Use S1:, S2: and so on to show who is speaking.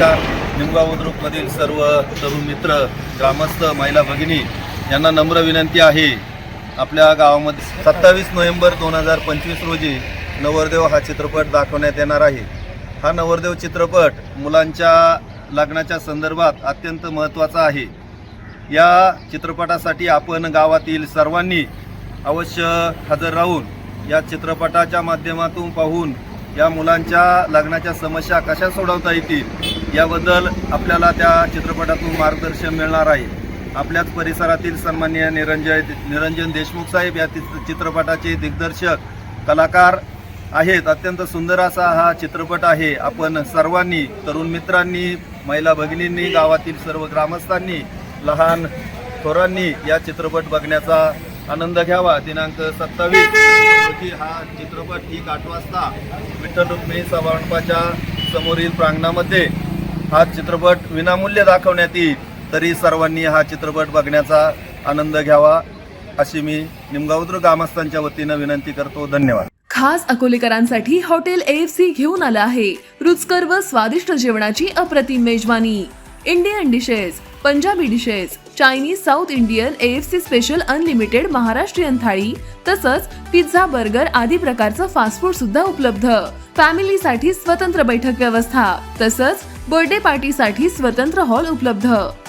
S1: नमस्कार निमगाव बुद्रुकमधील सर्व तरुण मित्र ग्रामस्थ महिला भगिनी यांना नम्र विनंती आहे. आपल्या गावामध्ये सत्तावीस नोव्हेंबर दोन हजार पंचवीस रोजी नवरदेव हा चित्रपट दाखवण्यात येणार आहे. हा नवरदेव चित्रपट मुलांच्या लग्नाच्या संदर्भात अत्यंत महत्त्वाचा आहे. या चित्रपटासाठी आपण गावातील सर्वांनी अवश्य हजर राहून या चित्रपटाच्या माध्यमातून पाहून या मुलांच्या लग्नाच्या समस्या कशा सोडवता येतील याबद्दल आपल्याला त्या चित्रपटातून मार्गदर्शन मिळणार आहे. आपल्याच परिसरातील सन्माननीय निरंजय निरंजन देशमुख साहेब या चित्रपटाचे दिग्दर्शक कलाकार आहेत. अत्यंत सुंदर असा हा चित्रपट आहे. आपण सर्वांनी तरुण मित्रांनी महिला भगिनींनी गावातील सर्व ग्रामस्थांनी लहान थोरांनी या चित्रपट बघण्याचा आनंद घ्यावा. दिनांक सत्तावीस रोजी हा चित्रपट ठीक आठ वाजता विठ्ठल रुक्मिणी सभामंडपाच्या समोरील प्रांगणामध्ये हा चित्रपट विनामूल्य दाखवण्यात येईल तरी सर्वांनी हा चित्रपट बघण्याचा आनंद घ्यावा अशी मी निमगावद्र ग्रामस्थांच्या वतीनं विनंती करतो. धन्यवाद.
S2: खास अकोलेकरांसाठी हॉटेल एएफसी घेऊन आलं आहे. रुचकर व स्वादिष्ट जेवणाची अप्रतिम मेजवानी. Indian dishes Punjabi dishes Chinese south Indian AFC special unlimited Maharashtrian थाळी तसंच पिझ्झा बर्गर आदी प्रकारचं फास्ट फूड सुद्धा उपलब्ध. फॅमिलीसाठी स्वतंत्र बैठक व्यवस्था तसंच बर्थडे पार्टीसाठी स्वतंत्र हॉल उपलब्ध.